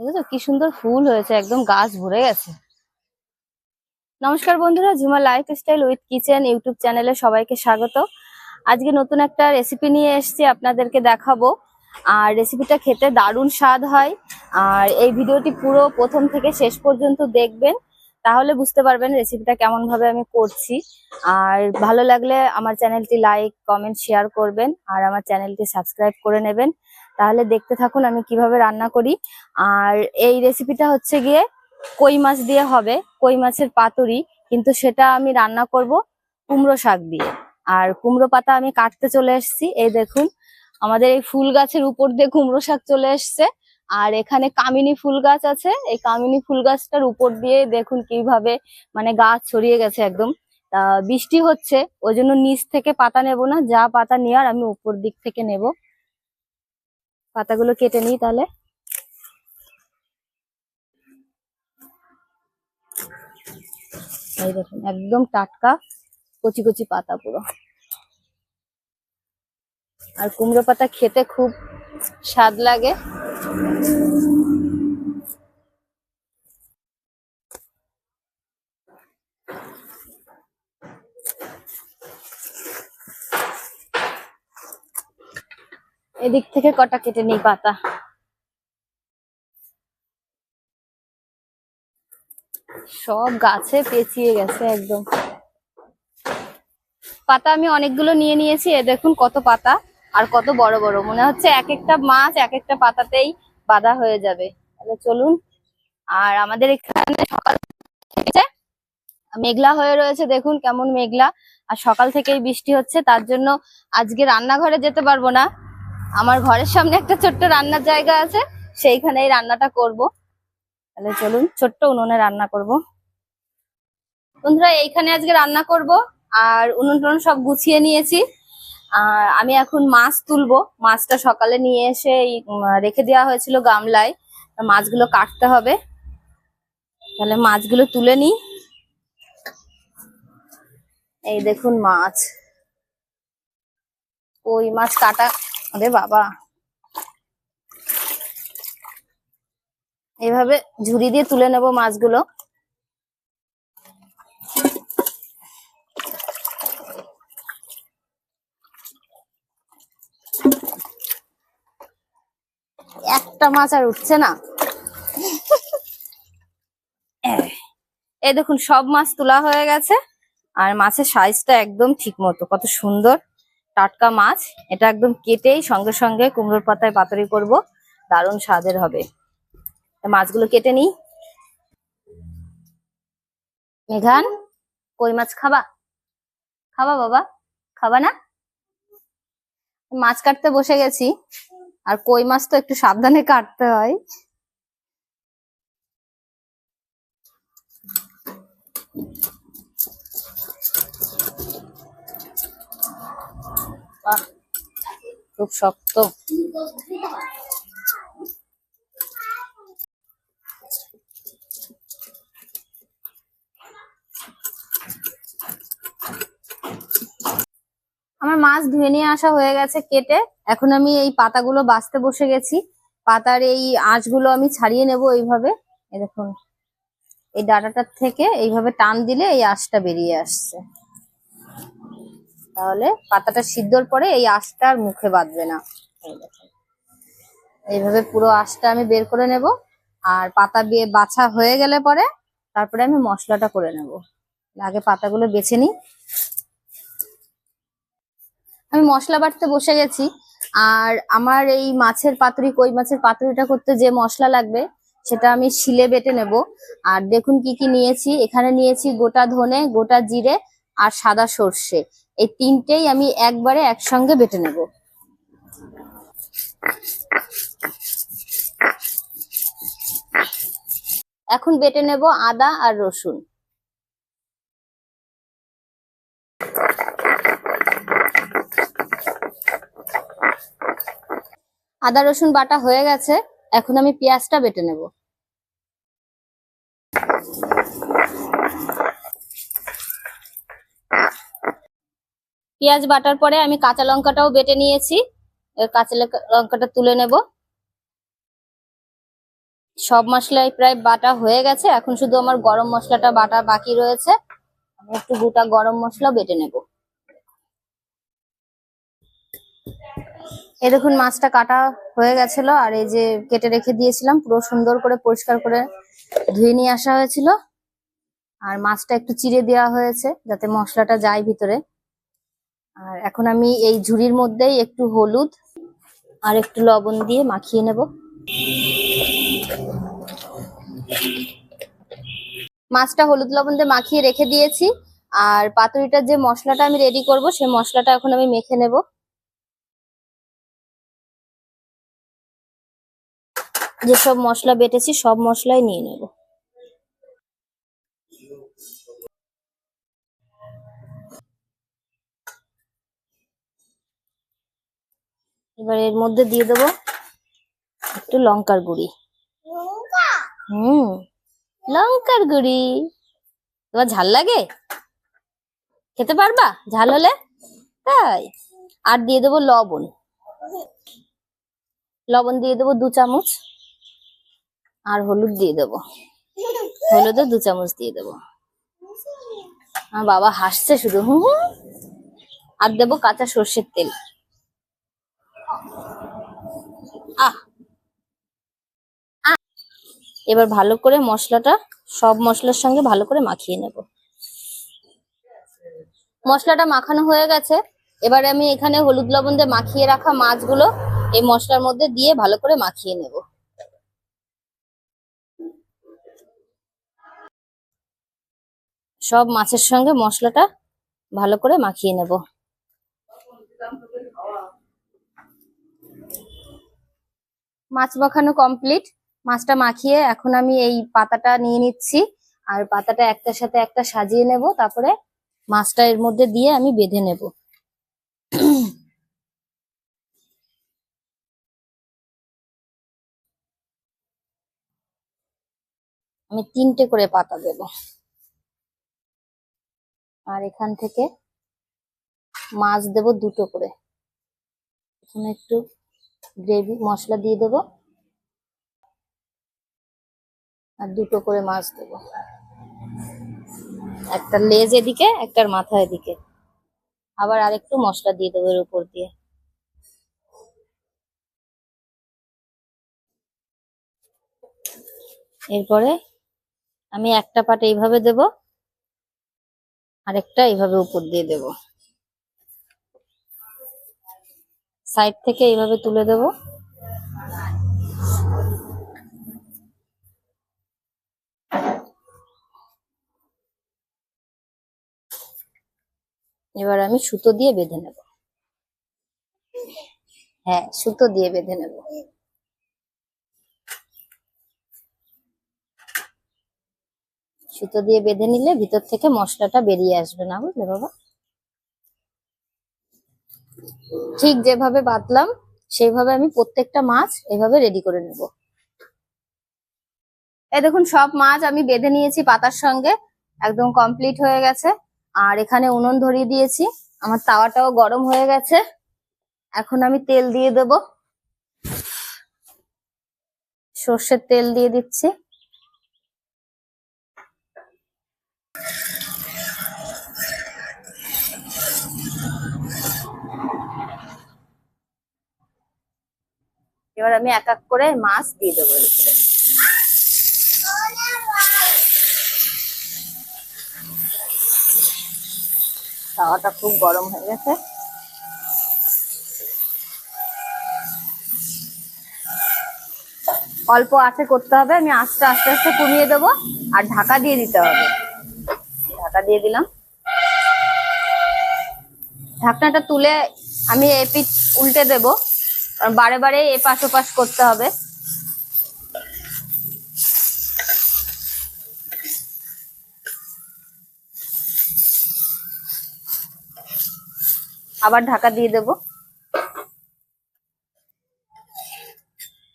দেখেছ? কি সুন্দর ফুল হয়েছে, একদম গাছ ভরে গেছে। নমস্কার বন্ধুরা, Jhuma lifestyle with kitchen YouTube চ্যানেলে সবাইকে স্বাগত। আজকে নতুন একটা রেসিপি নিয়ে এসেছি, আপনাদেরকে দেখাবো। আর রেসিপিটা খেতে দারুণ স্বাদ হয়। আর এই ভিডিওটি পুরো প্রথম থেকে শেষ পর্যন্ত দেখবেন, তাহলে বুঝতে পারবেন রেসিপিটা কেমন ভাবে আমি করছি। আর ভালো লাগলে আমার চ্যানেলটি লাইক কমেন্ট শেয়ার করবেন। আর আমার চ্যানেলটি সাবস্ক্রাইব করে নেবেন। তাহলে দেখতে থাকুন আমি কীভাবে রান্না করি। আর এই রেসিপিটা হচ্ছে গিয়ে কই মাছ দিয়ে হবে, কই মাছের পাতুরি, কিন্তু সেটা আমি রান্না করব কুমড়ো শাক দিয়ে। আর কুমড়ো পাতা আমি কাটতে চলে এসেছি, এই দেখুন, আমাদের এই ফুল গাছের উপর দিয়ে কুমড়ো শাক চলে এসছে। আর এখানে কামিনী ফুল গাছ আছে, এই কামিনী ফুল গাছটার উপর দিয়ে দেখুন কীভাবে মানে গাছ ছড়িয়ে গেছে একদম। বৃষ্টি হচ্ছে, ওই জন্য নিচ থেকে পাতা নেব না, যা পাতা নেওয়ার আমি উপর দিক থেকে নেব। পাতাগুলো কেটে নিই তাহলে। এই দেখুন, একদম টাটকা, কচি কচি পাতা পুরো। আর কুমড়ো পাতা খেতে খুব স্বাদ লাগে। এদিক থেকে কটা কেটে নিই পাতা। সব গাছে পেঁচিয়ে গেছে একদম। পাতা আমি অনেকগুলো নিয়ে নিয়েছি, এ দেখুন কত পাতা, আর কত বড় বড়। মনে হচ্ছে এক একটা মাছ এক একটা পাতাতেই বাঁধা হয়ে যাবে। তাহলে চলুন, আর আমাদের এখানে সকাল মেঘলা হয়ে রয়েছে, দেখুন কেমন মেঘলা। আর সকাল থেকেই বৃষ্টি হচ্ছে, তার জন্য আজকে রান্নাঘরে যেতে পারব না। আমার ঘরের সামনে একটা ছোট্ট রান্নার জায়গা আছে, সেইখানেই রান্নাটা করব। তাহলে চলুন, ছোট্ট উনুনে রান্না করব। বন্ধুরা, এইখানে আজকে রান্না করব, আর উনুন টুনুন সব গুছিয়ে নিয়েছি। আর আমি এখন মাছ তুলবো। মাছটা সকালে নিয়ে এসে রেখে দেওয়া হয়েছিল গামলায়। মাছগুলো কাটতে হবে। তাহলে মাছগুলো তুলে নিই। এই দেখুন মাছ। ওই মাছ কাটা আরে বাবা। এইভাবে ঝুড়ি দিয়ে তুলে নেব মাছগুলো। একটা মাছ আর উঠছে না। এই দেখুন, সব মাছ তোলা হয়ে গেছে, আর মাছের সাইজটা একদম ঠিক মতো, কত সুন্দর। টাটকা মাছ, এটা একদম কেটেই সঙ্গে সঙ্গে কুমড়োর পাতায় পাতুরি করব, দারুণ স্বাদের হবে। মাছগুলো কেটে নিই। মেঘান, কই মাছ খাবা? খাবা বাবা? খাবা না? মাছ কাটতে বসে গেছি, আর কই মাছ তো একটু সাবধানে কাটতে হয়। খুব শক্ত। আমার মাছ ধুয়ে নিয়ে আসা হয়ে গেছে কেটে। এখন আমি এই পাতাগুলো বাঁচতে বসে গেছি। পাতার এই আঁশগুলো আমি ছাড়িয়ে নেব এইভাবে। এই দেখুন, এই ডাটাটার থেকে এইভাবে টান দিলে এই আঁশটা বেরিয়ে আসছে। তাহলে পাতাটা সিদ্ধর পরে এই আঁশটা আর মুখে বাঁধবে না। এইভাবে পুরো আঁশটা আমি বের করে নেব আর পাতা দিয়ে বাছা হয়ে গেলে পরে তারপরে আমি মশলাটা করে নেব। আগে পাতাগুলো বেছে নিই। আমি মশলা বাটতে বসে গেছি। আর আমার এই মাছের পাতুরি, কই মাছের পাতুরিটা করতে যে মশলা লাগবে সেটা আমি শিলে বেটে নেব। আর দেখুন কি কি নিয়েছি। এখানে নিয়েছি গোটা ধনে, গোটা জিরে আর সাদা সর্ষে। এই তিনটেই আমি একবারে একসঙ্গে বেটে নেব। এখন বেটে নেব আদা আর রসুন। আদা রসুন বাটা হয়ে গেছে, এখন আমি পেঁয়াজটা বেটে নেব। পেঁয়াজ বাটার পরে আমি কাঁচা লঙ্কাটাও বেটে নিয়েছি। কাঁচা লঙ্কা- লঙ্কাটা তুলে নেব। সব মশলাই প্রায় বাটা হয়ে গেছে। এখন শুধু আমার গরম মশলাটা বাটা বাকি রয়েছে। আমি একটু গোটা গরম মশলা বেটে নেব। এই দেখুন, মাছটা কাটা হয়ে গেছিল। আর এই যে কেটে রেখে দিয়েছিলাম, পুরো সুন্দর করে পরিষ্কার করে ধুয়ে নিয়ে আসা হয়েছিল। আর মাছটা একটু চিড়ে দেওয়া হয়েছে, যাতে মশলাটা যায় ভিতরে। আর এখন আমি এই ঝুড়ির মধ্যেই একটু হলুদ আর একটু লবণ দিয়ে মাখিয়ে নেব। মাছটা হলুদ লবণ দিয়ে মাখিয়ে রেখে দিয়েছি আর পাতুরিটার যে মশলাটা আমি রেডি করব সেই মশলাটা এখন আমি মেখে নেব। যেসব মশলা বেটেছি সব মশলাই নিয়ে নেব। এবার এর মধ্যে দিয়ে দেবো একটু লঙ্কার গুঁড়ি। হুম লঙ্কার গুঁড়ি। তোমার ঝাল লাগে? খেতে পারবা? ঝাল হলে? তাই। আর দিয়ে দেবো লবণ। লবণ দিয়ে দেবো দু চামচ। আর হলুদ দিয়ে দেবো। হলুদও দু চামচ দিয়ে দেবো। আমার বাবা হাসছে শুধু হুম হুম। আর দেবো কাঁচা সর্ষের তেল। আহ। এবার ভালো করে মশলাটা, সব মশলার সঙ্গে ভালো করে মাখিয়ে নেব। মশলাটা মাখানো হয়ে গেছে। এবার আমি এখানে হলুদ লবণ দিয়ে মাখিয়ে রাখা মাছগুলো এই মশলার মধ্যে দিয়ে ভালো করে মাখিয়ে নেব। সব মাছের সঙ্গে মশলাটা ভালো করে মাখিয়ে নেব। মাছ মাখানো কমপ্লিট মাছটা মাখিয়ে এখন আমি এই পাতাটা নিয়ে নিচ্ছি। আর পাতাটা একটার সাথে একটা সাজিয়ে নেব। তারপরে মাছটা এর মধ্যে দিয়ে আমি বেঁধে নেব। আমি তিনটে করে পাতা দেব। আর এখান থেকে মাছ দেব দুটো করে। এখানে একটু গ্রেভি মশলা দিয়ে দেব। আর দুটো করে মাছ দেব। একটা লেজ এদিকে, একটার মাথা এদিকে। আবার আরেকটু মশলা দিয়ে দেবো এর উপর দিয়ে। এরপরে আমি একটা পাট এইভাবে দেব, আরেকটা এইভাবে উপর দিয়ে দেব। সাইড থেকে এইভাবে তুলে দেব। এবার আমি সুতো দিয়ে বেঁধে নেব। হ্যাঁ সুতো দিয়ে বেঁধে নেব। সুতো দিয়ে বেঁধে নিলে ভিতর থেকে মশলাটা বেরিয়ে আসবে না, বুঝলে বাবা? ঠিক যেভাবে বাঁধলাম, সেইভাবে আমি প্রত্যেকটা মাছ এভাবে রেডি করে নেব। এই দেখুন, সব মাছ আমি বেঁধে নিয়েছি পাতার সঙ্গে, একদম কমপ্লিট হয়ে গেছে। আর এখানে উনুন ধরিয়ে দিয়েছি, আমার তাওয়াটাও গরম হয়ে গেছে। এখন আমি তেল দিয়ে দেব। সর্ষের তেল দিয়ে দিচ্ছি। এবার আমি এক এক করে মাছ দিয়ে দেবো তাওয়াটা খুব গরম হয়ে গেছে। অল্প আঁচে করতে হবে, আমি আস্তে আস্তে আস্তে কমিয়ে দেবো আর ঢাকা দিয়ে দিতে হবে। ঢাকা দিয়ে দিলাম। ঢাকনাটা তুলে আমি এ এপিট উল্টে দেব। কারণ বারে বারে এপাশ ওপাশ করতে হবে। আবার ঢাকা দিয়ে দেব।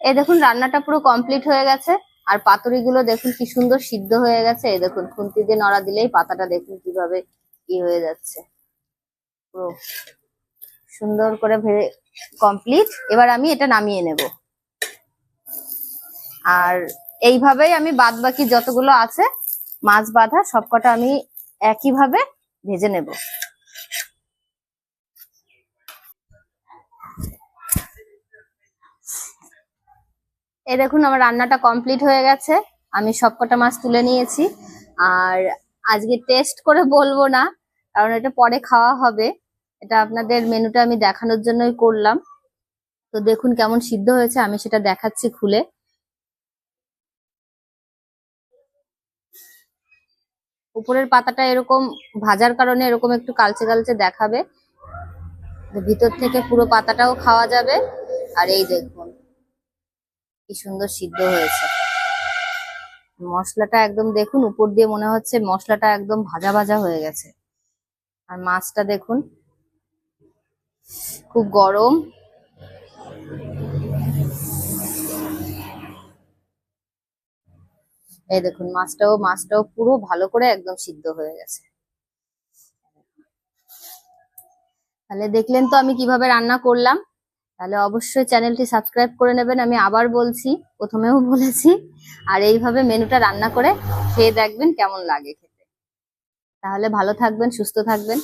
এই দেখুন, রান্নাটা পুরো কমপ্লিট হয়ে গেছে। আর পাতুরিগুলো দেখুন কি সুন্দর সিদ্ধ হয়ে গেছে। এই দেখুন, খুন্তি দিয়ে নড়া দিলেই পাতাটা দেখুন কীভাবে ই হয়ে যাচ্ছে। পুরো সুন্দর করে ভেজে কমপ্লিট এবার আমি এটা নামিয়ে নেব। আর এইভাবেই আমি বাদ বাকি যতগুলো আছে, মাছ বাঁধা, সবকটা আমি একইভাবে ভেজে নেব। এই দেখুন, আমার রান্নাটা কমপ্লিট হয়ে গেছে। আমি সবকটা মাছ তুলে নিয়েছি। আর আজকে টেস্ট করে বলব না, কারণ এটা পরে খাওয়া হবে। এটা আপনাদের মেনুটা আমি দেখানোর জন্যই করলাম। তো দেখুন কেমন সিদ্ধ হয়েছে, আমি সেটা দেখাচ্ছি খুলে। উপরের পাতাটা এরকম ভাজার কারণে এরকম একটু কালচে কালচে দেখাবে। ভিতর থেকে পুরো পাতাটাও খাওয়া যাবে। আর এই দেখুন, কি সুন্দর সিদ্ধ হয়েছে। মশলাটা একদম দেখুন, উপর দিয়ে মনে হচ্ছে মশলাটা একদম ভাজা ভাজা হয়ে গেছে। আর মাছটা দেখুন খুব গরম। এই দেখুন, মাছটাও মাছটাও পুরো ভালো করে একদম সিদ্ধ হয়ে গেছে। তাহলে দেখলেন তো আমি কীভাবে রান্না করলাম। তাহলে অবশ্যই চ্যানেলটি সাবস্ক্রাইব করে নেবেন, আমি আবার বলছি, প্রথমেও বলেছি। আর এইভাবে মেনুটা রান্না করে খেয়ে দেখবেন কেমন লাগে খেতে। তাহলে ভালো থাকবেন, সুস্থ থাকবেন।